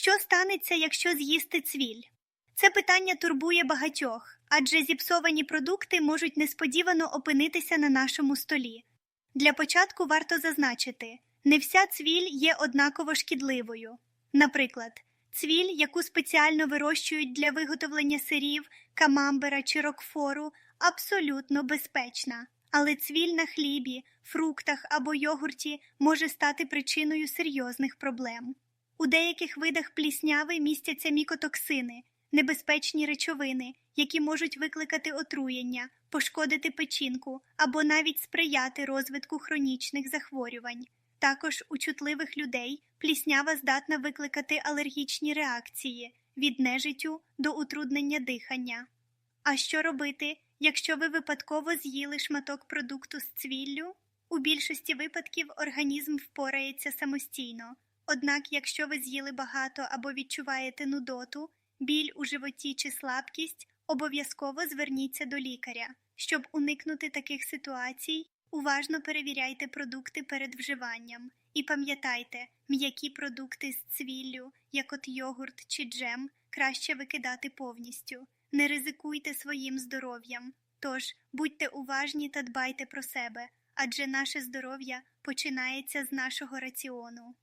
Що станеться, якщо з'їсти цвіль? Це питання турбує багатьох, адже зіпсовані продукти можуть несподівано опинитися на нашому столі. Для початку варто зазначити, не вся цвіль є однаково шкідливою. Наприклад, цвіль, яку спеціально вирощують для виготовлення сирів, камамбера чи рокфору, абсолютно безпечна. Але цвіль на хлібі, фруктах або йогурті може стати причиною серйозних проблем. У деяких видах плісняви містяться мікотоксини, небезпечні речовини, які можуть викликати отруєння, пошкодити печінку або навіть сприяти розвитку хронічних захворювань. Також у чутливих людей пліснява здатна викликати алергічні реакції від нежиттю до утруднення дихання. А що робити, якщо ви випадково з'їли шматок продукту з цвіллю? У більшості випадків організм впорається самостійно. Однак, якщо ви з'їли багато або відчуваєте нудоту, біль у животі чи слабкість, обов'язково зверніться до лікаря. Щоб уникнути таких ситуацій, уважно перевіряйте продукти перед вживанням. І пам'ятайте, м'які продукти з цвіллю, як от йогурт чи джем, краще викидати повністю. Не ризикуйте своїм здоров'ям. Тож будьте уважні та дбайте про себе, адже наше здоров'я починається з нашого раціону.